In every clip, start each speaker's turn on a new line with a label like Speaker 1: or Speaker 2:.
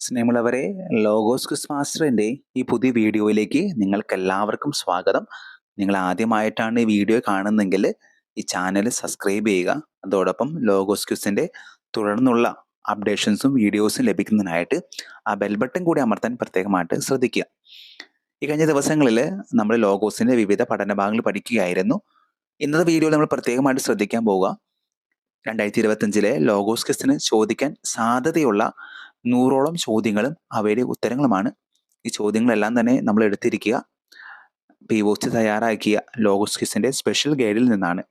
Speaker 1: സ്നേഹമുള്ളവരെ logos Chris മാസ്റ്ററിന്റെ ഈ പുതിയ വീഡിയോയിലേക്ക് നിങ്ങൾക്ക് എല്ലാവർക്കും സ്വാഗതം. നിങ്ങൾ ആദ്യമായിട്ടാണ് ഈ വീഡിയോ കാണുന്നെങ്കിൽ ഈ ചാനൽ സബ്സ്ക്രൈബ് ചെയ്യുക. അതോടൊപ്പം ലോഗോസ് ക്യൂസിന്റെ തുടർന്നുള്ള അപ്ഡേഷൻസും വീഡിയോസും ലഭിക്കുന്നതിനായിട്ട് ആ ബെൽ ബട്ടൺ കൂടി അമർത്താൻ പ്രത്യേകമായിട്ട് ശ്രദ്ധിക്കുക. ഈ കഴിഞ്ഞ ദിവസങ്ങളിൽ നമ്മൾ ലോഗോസിന്റെ വിവിധ പഠന ഭാഗങ്ങൾ പഠിക്കുകയായിരുന്നു. ഇന്നത്തെ വീഡിയോയിൽ നമ്മൾ പ്രത്യേകമായിട്ട് ശ്രദ്ധിക്കാൻ പോവുക. രണ്ടായിരത്തി ഇരുപത്തഞ്ചിലെ ലോഗോസ് ക്യൂസിന് ചോദിക്കാൻ സാധ്യതയുള്ള നൂറോളം ചോദ്യങ്ങളും അവയുടെ ഉത്തരങ്ങളുമാണ്. ഈ ചോദ്യങ്ങളെല്ലാം തന്നെ നമ്മൾ എടുത്തിരിക്കുക. പി വോച്ച് തയ്യാറാക്കിയ ലോഗോസ് ക്വിസിന്റെ സ്പെഷ്യൽ ഗൈഡിൽ നിന്നാണ്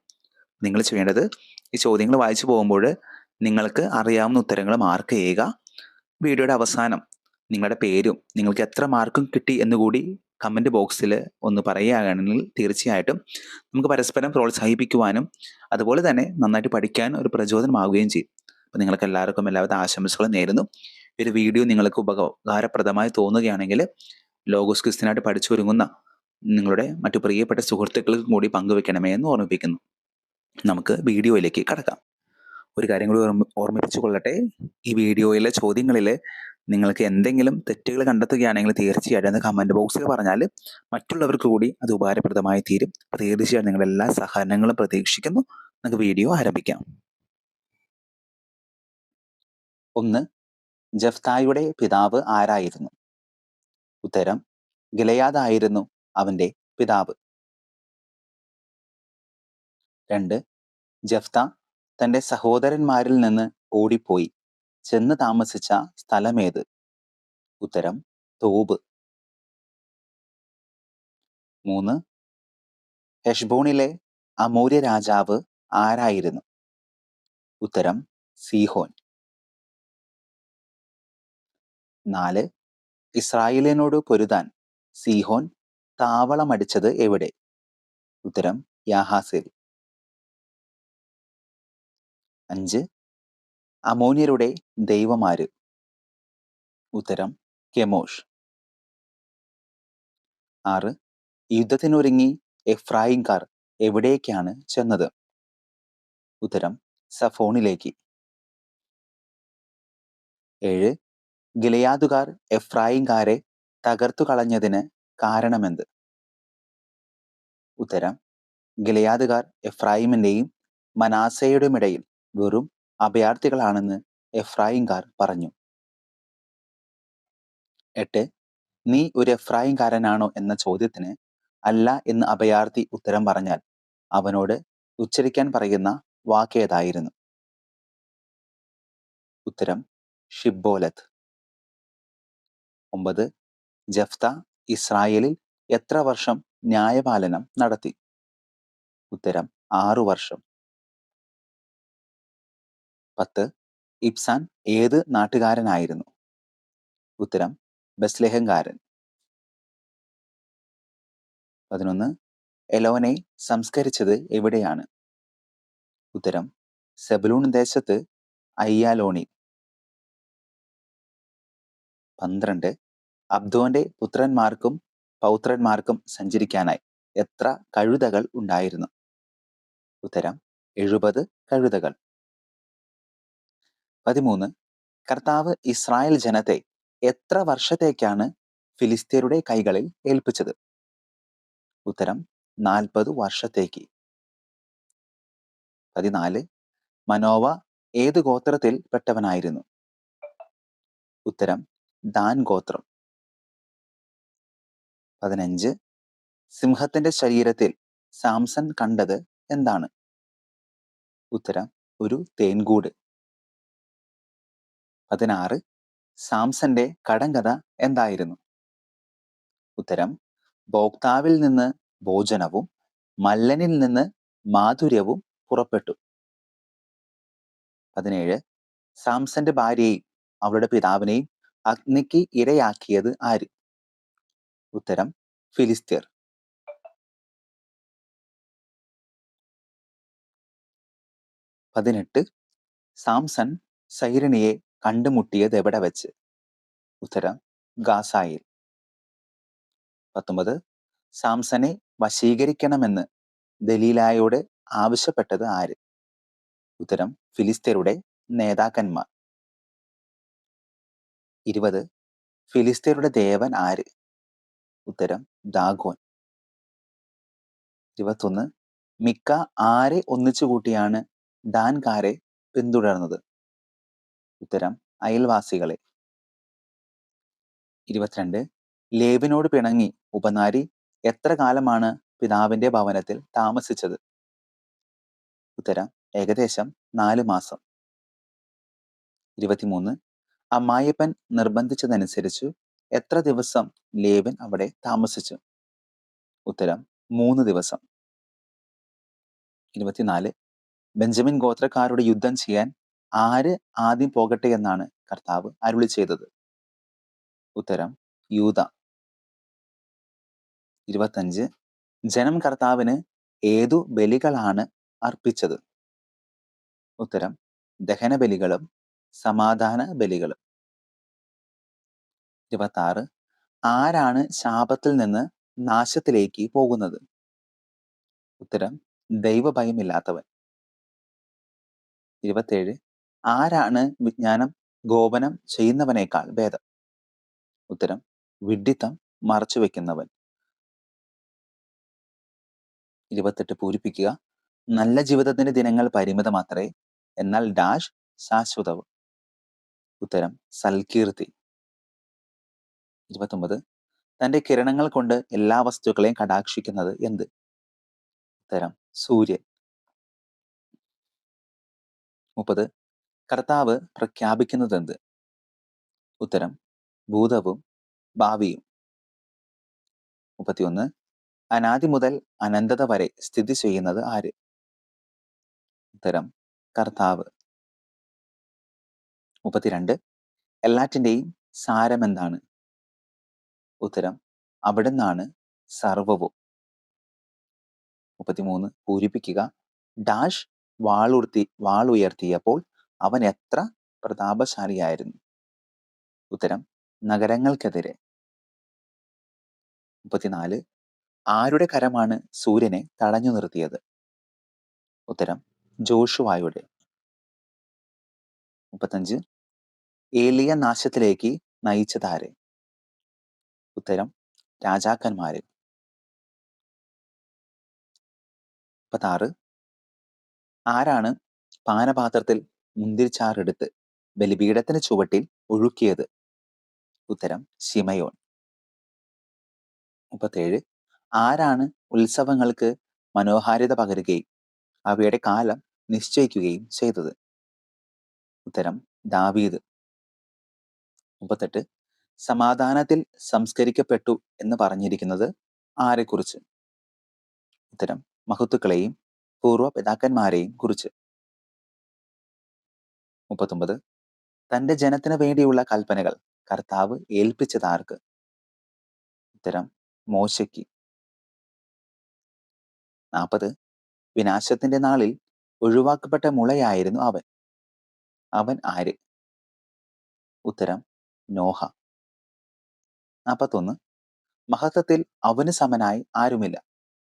Speaker 1: നിങ്ങൾ ചെയ്യേണ്ടത്. ഈ ചോദ്യങ്ങൾ വായിച്ചു പോകുമ്പോൾ നിങ്ങൾക്ക് അറിയാവുന്ന ഉത്തരങ്ങൾ മാർക്ക് ചെയ്യുക. വീഡിയോയുടെ അവസാനം നിങ്ങളുടെ പേരും നിങ്ങൾക്ക് എത്ര മാർക്കും കിട്ടി എന്നുകൂടി കമന്റ് ബോക്സിൽ ഒന്ന് പറയുകയാണെങ്കിൽ തീർച്ചയായിട്ടും നമുക്ക് പരസ്പരം പ്രോത്സാഹിപ്പിക്കുവാനും അതുപോലെ തന്നെ നന്നായിട്ട് പഠിക്കാൻ ഒരു പ്രചോദനമാവുകയും ചെയ്യും. അപ്പം നിങ്ങൾക്ക് എല്ലാവർക്കും എല്ലാവിധ ആശംസകളും നേരുന്നു. ഒരു വീഡിയോ നിങ്ങൾക്ക് ഉപകാരപ്രദമായി തോന്നുകയാണെങ്കിൽ ലോഗോസ് ക്രിസ്ത്യനായിട്ട് പഠിച്ചൊരുങ്ങുന്ന നിങ്ങളുടെ മറ്റു പ്രിയപ്പെട്ട സുഹൃത്തുക്കൾക്കും കൂടി പങ്കുവെക്കണമേ എന്ന് ഓർമ്മിപ്പിക്കുന്നു. നമുക്ക് വീഡിയോയിലേക്ക് കടക്കാം. ഒരു കാര്യം കൂടി ഓർമ്മ ഓർമ്മിപ്പിച്ചു കൊള്ളട്ടെ ഈ വീഡിയോയിലെ ചോദ്യങ്ങളിൽ നിങ്ങൾക്ക് എന്തെങ്കിലും തെറ്റുകൾ കണ്ടെത്തുകയാണെങ്കിൽ തീർച്ചയായിട്ടും അത് കമന്റ് ബോക്സിൽ പറഞ്ഞാൽ മറ്റുള്ളവർക്ക് കൂടി അത് ഉപകാരപ്രദമായി തീരും. അപ്പോൾ തീർച്ചയായിട്ടും നിങ്ങളുടെ എല്ലാ സഹകരണങ്ങളും പ്രതീക്ഷിക്കുന്നു. നമുക്ക് വീഡിയോ ആരംഭിക്കാം. ഒന്ന് ജഫ്തായുടെ പിതാവ് ആരായിരുന്നു? ഉത്തരം ഗിലയാദായിരുന്നു അവന്റെ പിതാവ്. രണ്ട് ജഫ്ത തന്റെ സഹോദരന്മാരിൽ നിന്ന് ഓടിപ്പോയി. ചെന്ന് താമസിച്ച സ്ഥലമേത്? ഉത്തരം തോബ്. മൂന്ന് ഹെഷ്ബോണിലെ അമൂര്യ രാജാവ് ആരായിരുന്നു? ഉത്തരം സീഹോൻ. നാല്. ഇസ്രായേലിനോട് പൊരുതാൻ സീഹോൻ താവളമടിച്ചത് എവിടെ? ഉത്തരം യാഹാസിൽ. അഞ്ച്. അമോനിയരുടെ ദൈവമാര്. ഉത്തരം കെമോഷ്. ആറ്. യുദ്ധത്തിനൊരുങ്ങി എഫ്രായിംകാർ എവിടേക്കാണ് ചെന്നത്? ഉത്തരം സഫോണിലേക്ക്. ഏഴ്. ഗിലയാദുകാർ എഫ്രായിംകാരെ തകർത്തു കളഞ്ഞതിന് കാരണമെന്ത്? ഉത്തരം ഗിലയാദുകാർ എഫ്രായിമിന്റെയും മനാസയുടെയും ഇടയിൽ വെറും അഭയാർത്ഥികളാണെന്ന് എഫ്രായിംകാർ പറഞ്ഞു. എട്ട് നീ ഒരു എഫ്രായിംകാരനാണോ എന്ന ചോദ്യത്തിന് അല്ല എന്ന് അഭയാർത്ഥി ഉത്തരം പറഞ്ഞാൽ അവനോട് ഉച്ചരിക്കാൻ പറയുന്ന വാക്കേതായിരുന്നു. ഉത്തരം ഷിബോലത്ത് ഒമ്പത് ജഫ്ത ഇസ്രായേലിൽ എത്ര വർഷം ന്യായപാലനം നടത്തി? ഉത്തരം ആറു വർഷം. പത്ത് ഇബ്സാൻ ഏത് നാട്ടുകാരനായിരുന്നു? ഉത്തരം ബസ്ലേഹങ്കാരൻ പതിനൊന്ന് എലോനെ സംസ്കരിച്ചത് എവിടെയാണ്? ഉത്തരം സെബലൂൺ ദേശത്ത് അയ്യാലോണി പന്ത്രണ്ട്. അബ്ദോന്റെ പുത്രന്മാർക്കും പൗത്രന്മാർക്കും സഞ്ചരിക്കാനായി എത്ര കഴുതകൾ ഉണ്ടായിരുന്നു? ഉത്തരം എഴുപത് കഴുതകൾ. പതിമൂന്ന്. കർത്താവ് ഇസ്രായേൽ ജനത്തെ എത്ര വർഷത്തേക്കാണ് ഫിലിസ്തീനയുടെ കൈകളിൽ ഏൽപ്പിച്ചത്? ഉത്തരം നാൽപ്പത് വർഷത്തേക്ക്. പതിനാല്. മനോവ ഏത് ഗോത്രത്തിൽ പെട്ടവനായിരുന്നു ഉത്തരം ദാൻ ഗോത്രം. പതിനഞ്ച്. സിംഹത്തിന്റെ ശരീരത്തിൽ സാംസൺ കണ്ടത് എന്താണ്? ഉത്തരം ഒരു തേൻകൂട്. പതിനാറ്. സാംസന്റെ കടങ്കഥ എന്തായിരുന്നു? ഉത്തരം ഭോക്താവിൽ നിന്ന് ഭോജനവും മല്ലനിൽ നിന്ന് മാധുര്യവും പുറപ്പെട്ടു. പതിനേഴ്. സാംസന്റെ ഭാര്യയെയും അവളുടെ പിതാവിനെയും അഗ്നിക്ക് ഇരയാക്കിയത് ആര്? ഉത്തരം ഫിലിസ്തീർ. പതിനെട്ട് സാംസൺ സൈരണിയെ കണ്ടുമുട്ടിയത് എവിടെ വെച്ച്? ഉത്തരം ഗാസായിൽ. പത്തൊമ്പത് സാംസനെ വശീകരിക്കണമെന്ന് ദലീലായോട് ആവശ്യപ്പെട്ടത് ആര്? ഉത്തരം ഫിലിസ്തീനയുടെ നേതാക്കന്മാർ. ഇരുപത്. ഫിലിസ്തീനയുടെ ദേവൻ ആര്? ഉത്തരം ദാഗോൻ. ഇരുപത്തൊന്ന്. മിക്ക ആരെ ഒന്നിച്ചു കൂട്ടിയാണ് ഡാൻകാരെ പിന്തുടർന്നത്? ഉത്തരം അയൽവാസികളെ. ഇരുപത്തിരണ്ട്. ലേബിനോട് പിണങ്ങി ഉപനാരി എത്ര കാലമാണ് പിതാവിന്റെ ഭവനത്തിൽ താമസിച്ചത്? ഉത്തരം ഏകദേശം നാല് മാസം. ഇരുപത്തിമൂന്ന്. അമ്മായിപ്പൻ നിർബന്ധിച്ചതനുസരിച്ച് എത്ര ദിവസം ലേവൻ അവിടെ താമസിച്ചു? ഉത്തരം മൂന്ന് ദിവസം. ഇരുപത്തിനാല്. ബെഞ്ചമിൻ ഗോത്രക്കാരുടെ യുദ്ധം ചെയ്യാൻ ആര് ആദ്യം പോകട്ടെ എന്നാണ് കർത്താവ് അരുളി ചെയ്തത്? ഉത്തരം യൂത ഇരുപത്തഞ്ച് ജനം കർത്താവിന് ഏതു ബലികളാണ് അർപ്പിച്ചത്? ഉത്തരം ദഹന ബലികളും സമാധാന ബലികളും. ഇരുപത്തി ആറ് ആരാണ് ശാപത്തിൽ നിന്ന് നാശത്തിലേക്ക് പോകുന്നത്? ഉത്തരം ദൈവഭയമില്ലാത്തവൻ. ഇരുപത്തേഴ്. ആരാണ് വിജ്ഞാനം ഗോപനം ചെയ്യുന്നവനേക്കാൾ ഭേദം? ഉത്തരം വിഡ്ഢിത്തം മറച്ചു വെക്കുന്നവൻ ഇരുപത്തെട്ട്. പൂരിപ്പിക്കുക. നല്ല ജീവിതത്തിന്റെ ദിനങ്ങൾ പരിമിതമാത്രേ എന്നാൽ ഡാഷ് ശാശ്വതവും. ഉത്തരം സൽകീർത്തി. ഇരുപത്തൊമ്പത് തന്റെ കിരണങ്ങൾ കൊണ്ട് എല്ലാ വസ്തുക്കളെയും കടാക്ഷിക്കുന്നത് എന്ത്? ഉത്തരം സൂര്യൻ. മുപ്പത് കർത്താവ് പ്രഖ്യാപിക്കുന്നത് എന്ത്? ഉത്തരം ഭൂതവും ഭാവിയും. മുപ്പത്തിയൊന്ന് അനാദി മുതൽ അനന്തത വരെ സ്ഥിതി ചെയ്യുന്നത് ആര്? ഉത്തരം കർത്താവ്. മുപ്പത്തിരണ്ട്. എല്ലാറ്റിന്റെയും സാരമെന്താണ്? ഉത്തരം അവിടെ നിന്നാണ് സർവവും. മുപ്പത്തിമൂന്ന് പൂരിപ്പിക്കുക. ഡാഷ് വാളുർത്തി വാളുയർത്തിയപ്പോൾ അവൻ എത്ര പ്രതാപശാലിയായിരുന്നു? ഉത്തരം നഗരങ്ങൾക്കെതിരെ. മുപ്പത്തിനാല് ആരുടെ കരമാണ് സൂര്യനെ തടഞ്ഞു നിർത്തിയത്? ഉത്തരം ജോഷുവായുടെ. മുപ്പത്തഞ്ച് ഏലിയ നാശത്തിലേക്ക് നയിച്ചതാരെ? ഉത്തരം രാജാക്കന്മാര്. മുപ്പത്താറ്. ആരാണ് പാനപാത്രത്തിൽ മുന്തിരിച്ചാറെടുത്ത് ബലിപീഠത്തിന് ചുവട്ടിൽ ഒഴുക്കിയത്? ഉത്തരം ശിമയോൻ. മുപ്പത്തേഴ്. ആരാണ് ഉത്സവങ്ങൾക്ക് മനോഹാരിത പകരുകയും അവയുടെ കാലം നിശ്ചയിക്കുകയും ചെയ്തത്? ഉത്തരം ദാവീദ്. മുപ്പത്തെട്ട്. സമാധാനത്തിൽ സംസ്കരിക്കപ്പെട്ടു എന്ന് പറഞ്ഞിരിക്കുന്നത് ആരെക്കുറിച്ച്? ഉത്തരം മഹത്തുക്കളെയും പൂർവ പിതാക്കന്മാരെയും കുറിച്ച്. മുപ്പത്തൊമ്പത്. തന്റെ ജനത്തിന് വേണ്ടിയുള്ള കൽപ്പനകൾ കർത്താവ് ഏൽപ്പിച്ചതാർക്ക്? ഉത്തരം മോശയ്ക്ക്. നാൽപ്പത്. വിനാശത്തിന്റെ നാളിൽ ഒഴിവാക്കപ്പെട്ട മുളയായിരുന്നു അവൻ. അവൻ ആര്? ഉത്തരം നോഹ. നാൽപ്പത്തൊന്ന് മഹത്വത്തിൽ അവന് സമനായി ആരുമില്ല.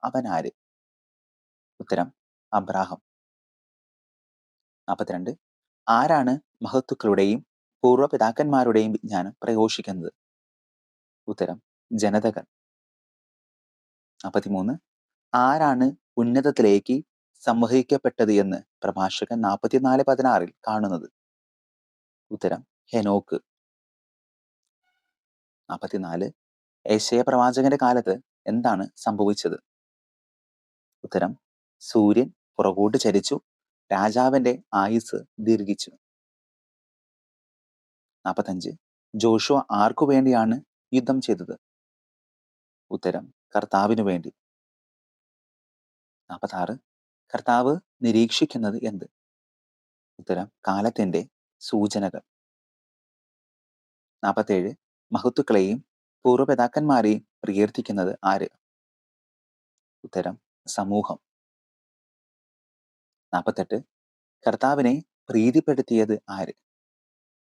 Speaker 1: അവൻ ആര്? ഉത്തരം അബ്രാഹം. നാൽപ്പത്തിരണ്ട് ആരാണ് മഹത്തുക്കളുടെയും പൂർവപിതാക്കന്മാരുടെയും വിജ്ഞാനം പ്രഘോഷിക്കുന്നത്? ഉത്തരം ജനതകൾ. നാൽപ്പത്തിമൂന്ന് ആരാണ് ഉന്നതത്തിലേക്ക് സംവഹിക്കപ്പെട്ടത് എന്ന് പ്രഭാഷകൻ നാൽപ്പത്തിനാല് പതിനാറിൽ കാണുന്നത്? ഉത്തരം ഹെനോക്ക്. നാൽപ്പത്തിനാല് ഏശയ പ്രവാചകന്റെ കാലത്ത് എന്താണ് സംഭവിച്ചത്? ഉത്തരം സൂര്യൻ പുറകോട്ട് ചരിച്ചു രാജാവിന്റെ ആയുസ് ദീർഘിച്ചു. നാൽപ്പത്തഞ്ച് ജോഷുവ ആർക്കു വേണ്ടിയാണ് യുദ്ധം ചെയ്തത്? ഉത്തരം കർത്താവിനു വേണ്ടി. നാൽപ്പത്താറ് കർത്താവ് നിരീക്ഷിക്കുന്നത് എന്ത്? ഉത്തരം കാലത്തിന്റെ സൂചനകൾ. നാൽപ്പത്തേഴ് മഹത്തുക്കളെയും പൂർവപിതാക്കന്മാരെയും പ്രകീർത്തിക്കുന്നത് ആര്? ഉത്തരം സമൂഹം. നാൽപ്പത്തെട്ട് കർത്താവിനെ പ്രീതിപ്പെടുത്തിയത് ആര്?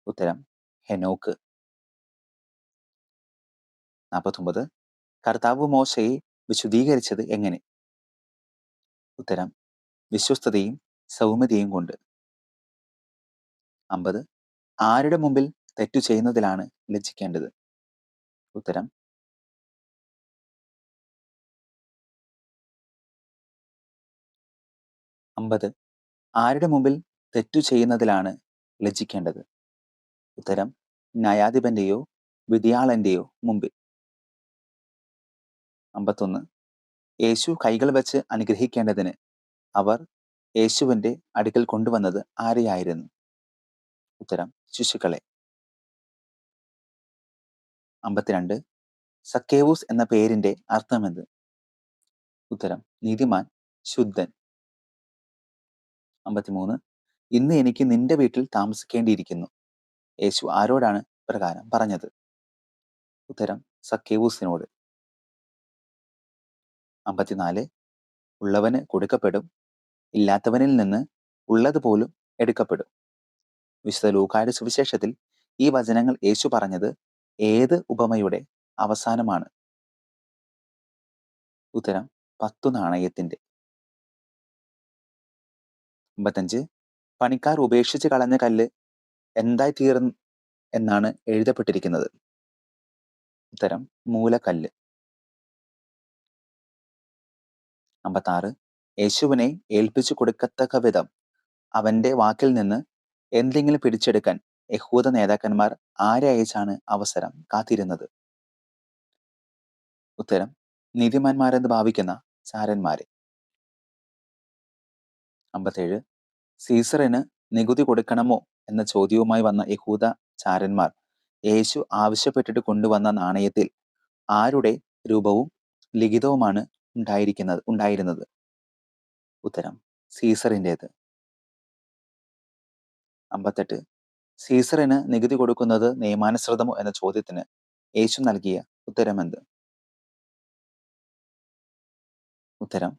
Speaker 1: ഉത്തരം ഹെനോക്ക്. നാൽപ്പത്തൊമ്പത് കർത്താവ് മോശയെ വിശുദ്ധീകരിച്ചത് എങ്ങനെ? ഉത്തരം വിശ്വസ്തതയും സൗമ്യതയും കൊണ്ട്. അമ്പത് ആരുടെ മുമ്പിൽ തെറ്റു ചെയ്യുന്നതിലാണ് ലജ്ജിക്കേണ്ടത്. ഉത്തരം? അമ്പത്. ആരുടെ മുമ്പിൽ തെറ്റു ചെയ്യുന്നതിലാണ് ലജ്ജിക്കേണ്ടത്? ഉത്തരം ന്യായാധിപന്റെയോ വിധിയാളന്റെയോ മുമ്പിൽ. അമ്പത്തൊന്ന്. യേശു കൈകൾ വെച്ച് അനുഗ്രഹിക്കേണ്ടതിന് അവർ യേശുവിന്റെ അടുക്കൽ കൊണ്ടുവന്നത് ആരെയായിരുന്നു? ഉത്തരം ശിശുക്കളെ. അമ്പത്തിരണ്ട്. സക്കേവൂസ് എന്ന പേരിന്റെ അർത്ഥമെന്ത്? ഉത്തരം നീതിമാൻ ശുദ്ധൻ. അമ്പത്തിമൂന്ന്. ഇന്ന് എനിക്ക് നിന്റെ വീട്ടിൽ താമസിക്കേണ്ടിയിരിക്കുന്നു. യേശു ആരോടാണ് പ്രകാരം പറഞ്ഞത്? ഉത്തരം സക്കേവൂസിനോട്. അമ്പത്തിനാല്. ഉള്ളവന് കൊടുക്കപ്പെടും ഇല്ലാത്തവനിൽ നിന്ന് ഉള്ളതുപോലും എടുക്കപ്പെടും. വിശുദ്ധ ലൂക്കായുടെ സുവിശേഷത്തിൽ ഈ വചനങ്ങൾ യേശു പറഞ്ഞത് ഏത് ഉപമയുടെ അവസാനമാണ്? ഉത്തരം പത്തു നാണയത്തിന്റെ അമ്പത്തഞ്ച് പണിക്കാർ ഉപേക്ഷിച്ച് കളഞ്ഞ കല്ല് എന്തായി തീർന്നു എന്നാണ് എഴുതപ്പെട്ടിരിക്കുന്നത്. ഉത്തരം മൂലക്കല്ല്. അമ്പത്താറ് യേശുവിനെ ഏൽപ്പിച്ചു കൊടുക്കത്തക്ക വിധം അവന്റെ വാക്കിൽ നിന്ന് എന്തെങ്കിലും പിടിച്ചെടുക്കാൻ യഹൂദ നേതാക്കന്മാർ ആരെ അയച്ചാണ് അവസരം കാത്തിരുന്നത്? ഉത്തരം നീതിമാന്മാരെന്ന് ഭാവിക്കുന്ന ചാരന്മാരെ. അമ്പത്തേഴ് സീസറിന് നികുതി കൊടുക്കണമോ എന്ന ചോദ്യവുമായി വന്ന യഹൂദ ചാരന്മാർ യേശു ആവശ്യപ്പെട്ടിട്ട് കൊണ്ടുവന്ന നാണയത്തിൽ ആരുടെ രൂപവും ലിഖിതവുമാണ് ഉണ്ടായിരിക്കുന്നത് ഉണ്ടായിരുന്നത്? ഉത്തരം സീസറിന്റെത്. അമ്പത്തെട്ട് സീസറിന് നികുതി കൊടുക്കുന്നത് നിയമാനുസൃതമോ എന്ന ചോദ്യത്തിന് യേശു നൽകിയ ഉത്തരമെന്ത്? ഉത്തരം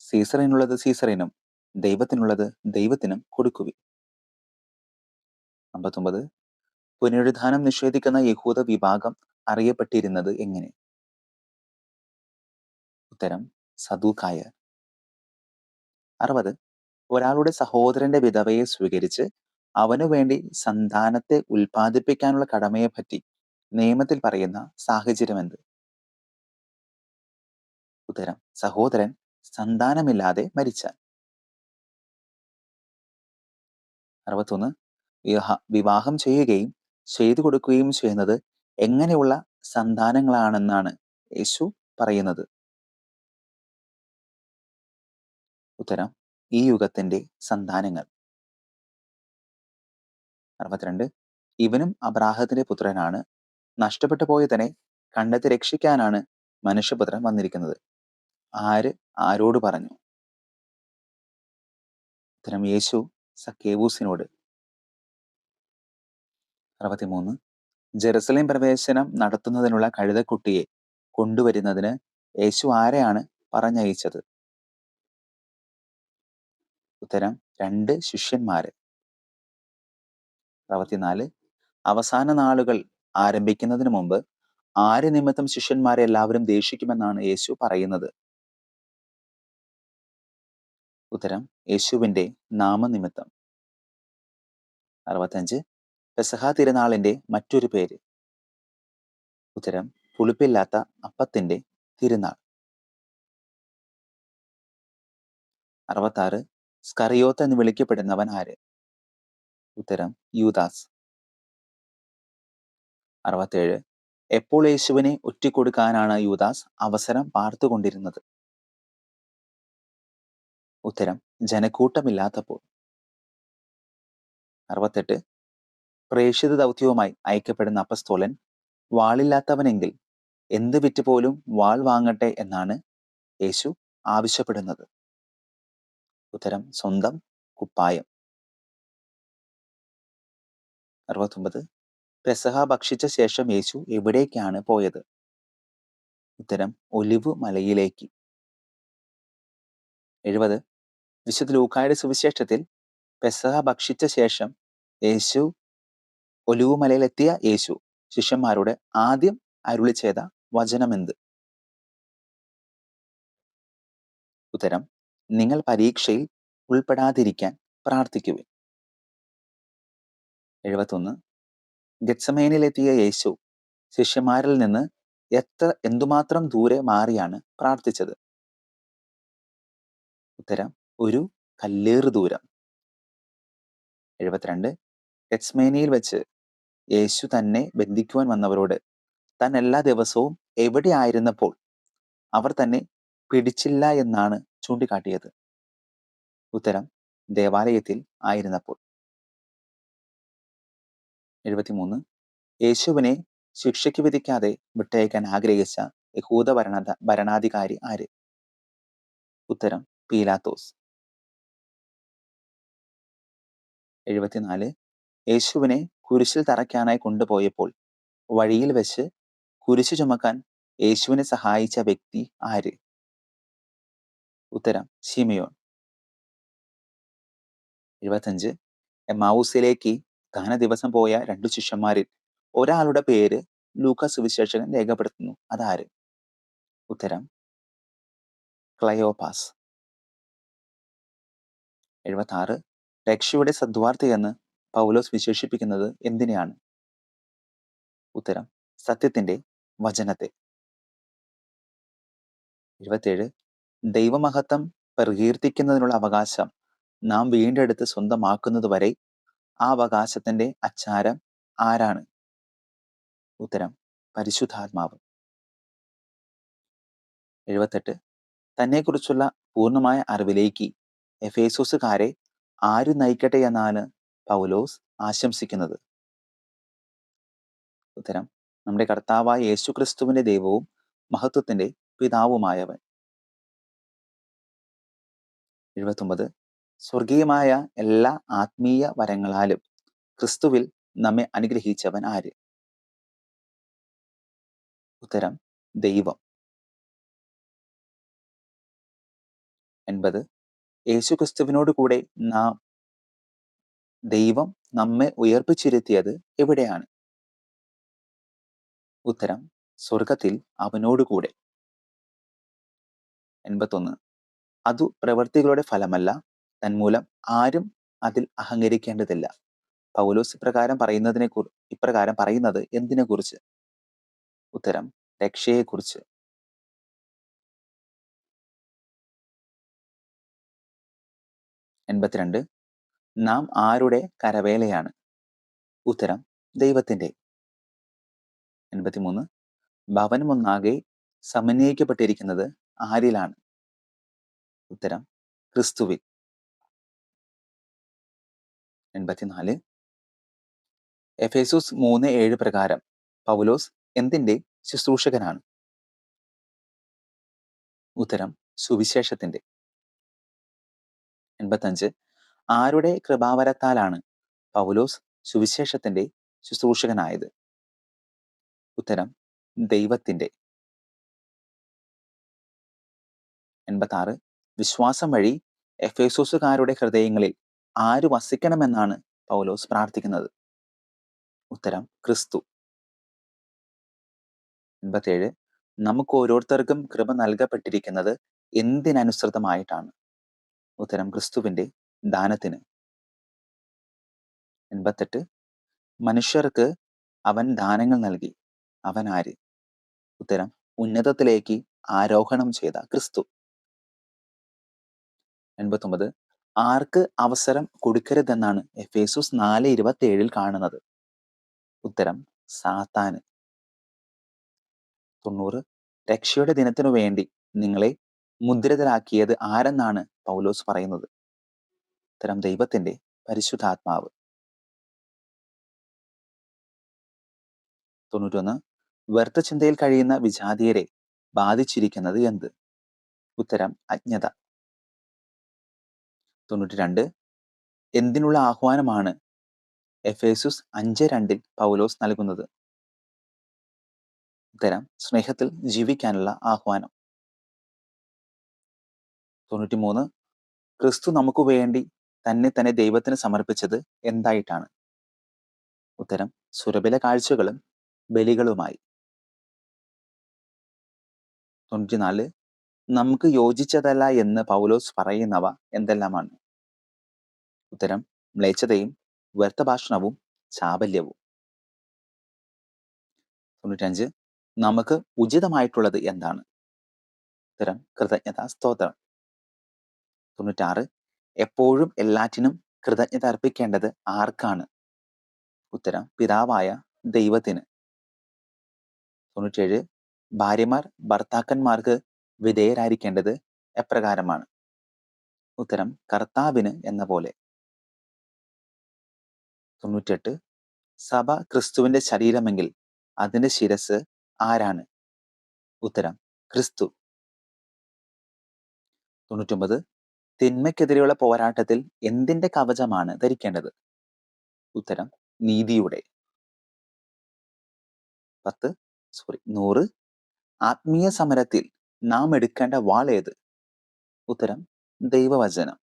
Speaker 1: സീസറിനുള്ളത് സീസറിനും ദൈവത്തിനുള്ളത് ദൈവത്തിനും കൊടുക്കുവി അമ്പത്തൊമ്പത് പുനരുദ്ധാനം നിഷേധിക്കുന്ന യഹൂദ വിഭാഗം അറിയപ്പെട്ടിരുന്നത് എങ്ങനെ? ഉത്തരം സദൂക്കായർ അറുപത് ഒരാളുടെ സഹോദരന്റെ വിധവയെ സ്വീകരിച്ച് അവനു വേണ്ടി സന്താനത്തെ ഉൽപ്പാദിപ്പിക്കാനുള്ള കടമയെ പറ്റി നിയമത്തിൽ പറയുന്ന സാഹചര്യം എന്ത്? ഉത്തരം സഹോദരൻ സന്താനമില്ലാതെ മരിച്ചാൽ. അറുപത്തൊന്ന് വിവാഹ വിവാഹം ചെയ്യുകയും ചെയ്തു കൊടുക്കുകയും ചെയ്യുന്നത് എങ്ങനെയുള്ള സന്താനങ്ങളാണെന്നാണ് യേശു പറയുന്നത്. ഉത്തരം ഈ യുഗത്തിന്റെ സന്താനങ്ങൾ. അറുപത്തിരണ്ട്. ഇവനും അബ്രാഹത്തിന്റെ പുത്രനാണ്. നഷ്ടപ്പെട്ടു പോയതിനെ കണ്ടെത്തി രക്ഷിക്കാനാണ് മനുഷ്യപുത്രൻ വന്നിരിക്കുന്നത്. ആര്? ആരോട് പറഞ്ഞു? ഉത്തരം യേശു സക്കേവൂസിനോട് അറുപത്തിമൂന്ന്. ജെറുസലേം പ്രവേശനം നടത്തുന്നതിനുള്ള കഴുതക്കുട്ടിയെ കൊണ്ടുവരുന്നതിന് യേശു ആരെയാണ് പറഞ്ഞയച്ചത്? ഉത്തരം രണ്ട് ശിഷ്യന്മാര്. അറുപത്തിനാല് അവസാന നാളുകൾ ആരംഭിക്കുന്നതിന് മുമ്പ് ആര് നിമിത്തം ശിഷ്യന്മാരെ എല്ലാവരും ദേഷിക്കുമെന്നാണ് യേശു പറയുന്നത്. ഉത്തരം യേശുവിന്റെ നാമനിമിത്തം. അറുപത്തഞ്ച്. പെസഹ തിരുനാളിന്റെ മറ്റൊരു പേര്. ഉത്തരം പുളിപ്പില്ലാത്ത അപ്പത്തിന്റെ തിരുനാൾ. അറുപത്താറ്. സ്കറിയോത്ത് എന്ന് വിളിക്കപ്പെടുന്നവൻ ആര്? ഉത്തരം യൂദാസ്. അറുപത്തേഴ്. എപ്പോൾ യേശുവിനെ ഒറ്റിക്കൊടുക്കാനാണ് യൂദാസ് അവസരം പാർത്തുകൊണ്ടിരുന്നത്? ഉത്തരം ജനക്കൂട്ടമില്ലാത്തപ്പോൾ. അറുപത്തെട്ട്. പ്രേക്ഷിത ദൗത്യവുമായി അയക്കപ്പെടുന്ന അപ്പസ്തോലൻ വാളില്ലാത്തവനെങ്കിൽ എന്ത് വിറ്റ് പോലും വാൾ വാങ്ങട്ടെ എന്നാണ് യേശു ആവശ്യപ്പെടുന്നത്. ഉത്തരം സ്വന്തം കുപ്പായം. അറുപത്തൊമ്പത്. പെസഹ ഭക്ഷിച്ച ശേഷം യേശു എവിടേക്കാണ് പോയത്? ഉത്തരം ഒലിവ് മലയിലേക്ക്. എഴുപത്. വിശുദ്ധ ലൂക്കായുടെ സുവിശേഷത്തിൽ പെസഹ ഭക്ഷിച്ച ശേഷം യേശു ഒലിവ് മലയിലെത്തിയ യേശു ശിഷ്യന്മാരുടെ ആദ്യം അരുളി ചെയ്ത വചനമെന്ത്? ഉത്തരം നിങ്ങൾ പരീക്ഷയിൽ ഉൾപ്പെടാതിരിക്കാൻ പ്രാർത്ഥിക്കുവിൻ. എഴുപത്തൊന്ന്. ഗെറ്റ്സമേനിലെത്തിയ യേശു ശിഷ്യന്മാരിൽ നിന്ന് എത്ര എന്തുമാത്രം ദൂരെ മാറിയാണ് പ്രാർത്ഥിച്ചത്? ഉത്തരം ഒരു കല്ലേറ് ദൂരം. എഴുപത്തിരണ്ട്. ഗെറ്റ്സ്മേനിയിൽ വെച്ച് യേശു തന്നെ ബന്ധിക്കുവാൻ വന്നവരോട് താൻ എല്ലാ ദിവസവും എവിടെയായിരുന്നപ്പോൾ അവർ തന്നെ പിടിച്ചില്ല എന്നാണ് ചൂണ്ടിക്കാട്ടിയത്. ഉത്തരം ദേവാലയത്തിൽ ആയിരുന്നപ്പോൾ. എഴുപത്തിമൂന്ന് യേശുവിനെ ശിക്ഷയ്ക്ക് വിധിക്കാതെ വിട്ടയക്കാൻ ആഗ്രഹിച്ച യഹൂദ ഭരണ ഭരണാധികാരി ആര്? ഉത്തരം പീലാത്തോസ്. എഴുപത്തിനാല്. യേശുവിനെ കുരിശിൽ തറയ്ക്കാനായി കൊണ്ടുപോയപ്പോൾ വഴിയിൽ വെച്ച് കുരിശ് ചുമക്കാൻ യേശുവിനെ സഹായിച്ച വ്യക്തി ആര്? ഉത്തരം ഷിമിയോൺ എഴുപത്തഞ്ച് എമാവൂസിലേക്ക് ദാന ദിവസം പോയ രണ്ടു ശിഷ്യന്മാരിൽ ഒരാളുടെ പേര് ലൂക്ക സുവിശേഷകൻ രേഖപ്പെടുത്തുന്നു. അതാര്? ഉത്തരം ക്ലയോപാസ്. എഴുപത്തി ആറ് രക്ഷയുടെ സദ്വാർത്ഥി എന്ന് പൗലോസ് വിശേഷിപ്പിക്കുന്നത് എന്തിനെയാണ്? ഉത്തരം സത്യത്തിന്റെ വചനത്തെ. എഴുപത്തേഴ്. ദൈവമഹത്വം പ്രകീർത്തിക്കുന്നതിനുള്ള അവകാശം നാം വീണ്ടെടുത്ത് സ്വന്തമാക്കുന്നത് വരെ ആ അവകാശത്തിന്റെ അച്ചാരം ആരാണ്? ഉത്തരം പരിശുദ്ധാത്മാവ്. എഴുപത്തെട്ട്. തന്നെക്കുറിച്ചുള്ള പൂർണമായ അറിവിലേക്ക് എഫേസോസുകാരെ ആര് നയിക്കട്ടെ എന്നാണ് പൗലോസ് ആശംസിക്കുന്നത്. ഉത്തരം നമ്മുടെ കർത്താവായ യേശു ക്രിസ്തുവിന്റെ ദൈവവും മഹത്വത്തിന്റെ പിതാവുമായവൻ. എഴുപത്തൊമ്പത്. സ്വർഗീയമായ എല്ലാ ആത്മീയ വരങ്ങളാലും ക്രിസ്തുവിൽ നമ്മെ അനുഗ്രഹിച്ചവൻ ആര്? ഉത്തരം ദൈവം. എൺപത് യേശു ക്രിസ്തുവിനോട് കൂടെ നാം ദൈവം നമ്മെ ഉയർപ്പിച്ചിരുത്തിയത് എവിടെയാണ്? ഉത്തരം സ്വർഗത്തിൽ അവനോടുകൂടെ. എൺപത്തൊന്ന് അതു പ്രവൃത്തികളുടെ ഫലമല്ല തന്മൂലം ആരും അതിൽ അഹങ്കരിക്കേണ്ടതില്ല. പൗലോസ് ഇപ്രകാരം പറയുന്നതിനെ ഇപ്രകാരം പറയുന്നത് എന്തിനെ കുറിച്ച് ഉത്തരം രക്ഷയെക്കുറിച്ച്. എൺപത്തിരണ്ട്. നാം ആരുടെ കരവേലയാണ്? ഉത്തരം ദൈവത്തിന്റെ. എൺപത്തിമൂന്ന്. ഭവനമൊന്നാകെ സമന്വയിക്കപ്പെട്ടിരിക്കുന്നത് ആരിലാണ്? ഉത്തരം ക്രിസ്തുവിൽ. എൺപത്തിനാല്. എഫേസൂസ് മൂന്ന് ഏഴ് പ്രകാരം പൗലോസ് എന്തിന്റെ ശുശ്രൂഷകനാണ്? ഉത്തരം സുവിശേഷത്തിന്റെ. എൺപത്തഞ്ച്. ആരുടെ കൃപാവരത്താലാണ് പൗലോസ് സുവിശേഷത്തിന്റെ ശുശ്രൂഷകനായത്? ഉത്തരം ദൈവത്തിന്റെ. എൺപത്താറ്. വിശ്വാസം വഴി എഫേസോസുകാരുടെ ഹൃദയങ്ങളിൽ ആര് വസിക്കണമെന്നാണ് പൗലോസ് പ്രാർത്ഥിക്കുന്നത്. ഉത്തരം ക്രിസ്തു. എൺപത്തേഴ് നമുക്ക് ഓരോരുത്തർക്കും കൃപ നൽകപ്പെട്ടിരിക്കുന്നത് എന്തിനനുസൃതമായിട്ടാണ്? ഉത്തരം ക്രിസ്തുവിന്റെ ദാനത്തിന്. എൺപത്തെട്ട് മനുഷ്യർക്ക് അവൻ ദാനങ്ങൾ നൽകി. അവൻ ആര്? ഉത്തരം ഉന്നതത്തിലേക്ക് ആരോഹണം ചെയ്ത ക്രിസ്തു. എൺപത്തൊമ്പത് ആർക്ക് അവസരം കൊടുക്കരുതെന്നാണ് എഫേസുസ് നാല് ഇരുപത്തി ഏഴിൽ കാണുന്നത്. ഉത്തരം സാത്താന്. തൊണ്ണൂറ് രക്ഷയുടെ ദിനത്തിനു വേണ്ടി നിങ്ങളെ മുദ്രിതരാക്കിയത് ആരെന്നാണ് പൗലോസ് പറയുന്നത്? ഉത്തരം ദൈവത്തിന്റെ പരിശുദ്ധാത്മാവ്. തൊണ്ണൂറ്റൊന്ന് വ്യർത്ഥ ചിന്തയിൽ കഴിയുന്ന വിജാതീയരെ ബാധിച്ചിരിക്കുന്നത് എന്ത്? ഉത്തരം അജ്ഞത. തൊണ്ണൂറ്റി രണ്ട് എന്തിനുള്ള ആഹ്വാനമാണ് എഫേസുസ് അഞ്ച് രണ്ടിൽ പൗലോസ് നൽകുന്നത്? ഉത്തരം സ്നേഹത്തിൽ ജീവിക്കാനുള്ള ആഹ്വാനം. തൊണ്ണൂറ്റി മൂന്ന് ക്രിസ്തു നമുക്ക് വേണ്ടി തന്നെ തന്നെ ദൈവത്തിന് സമർപ്പിച്ചത് എന്തായിട്ടാണ്? ഉത്തരം സുരബില കാഴ്ചകളും ബലികളുമായി. തൊണ്ണൂറ്റിനാല് നമുക്ക് യോജിച്ചതല്ല എന്ന് പൗലോസ് പറയുന്നവ എന്തെല്ലാമാണ്? ഉത്തരം മ്ലേച്ഛതയും വ്യർത്ഥഭാഷണവും ചാബല്യവും. തൊണ്ണൂറ്റഞ്ച് നമുക്ക് ഉചിതമായിട്ടുള്ളത് എന്താണ്? ഉത്തരം കൃതജ്ഞതാ സ്തോത്രം. തൊണ്ണൂറ്റാറ്. എപ്പോഴും എല്ലാറ്റിനും കൃതജ്ഞത അർപ്പിക്കേണ്ടത് ആർക്കാണ്? ഉത്തരം പിതാവായ ദൈവത്തിന്. തൊണ്ണൂറ്റേഴ് ഭാര്യമാർ ഭർത്താക്കന്മാർക്ക് വിധേയരായിരിക്കേണ്ടത് എപ്രകാരമാണ്? ഉത്തരം കർത്താവിന് എന്ന പോലെ. തൊണ്ണൂറ്റെട്ട് സഭ ക്രിസ്തുവിന്റെ ശരീരമെങ്കിൽ അതിന്റെ ശിരസ് ആരാണ്? ഉത്തരം ക്രിസ്തു. തൊണ്ണൂറ്റൊമ്പത്. തിന്മയ്ക്കെതിരെയുള്ള പോരാട്ടത്തിൽ എന്തിന്റെ കവചമാണ് ധരിക്കേണ്ടത്? ഉത്തരം നീതിയുടെ. പത്ത്. സോറി നൂറ്. ആത്മീയ സമരത്തിൽ നാം എടുക്കേണ്ട വാൾ ഉത്തരം ദൈവവചനം.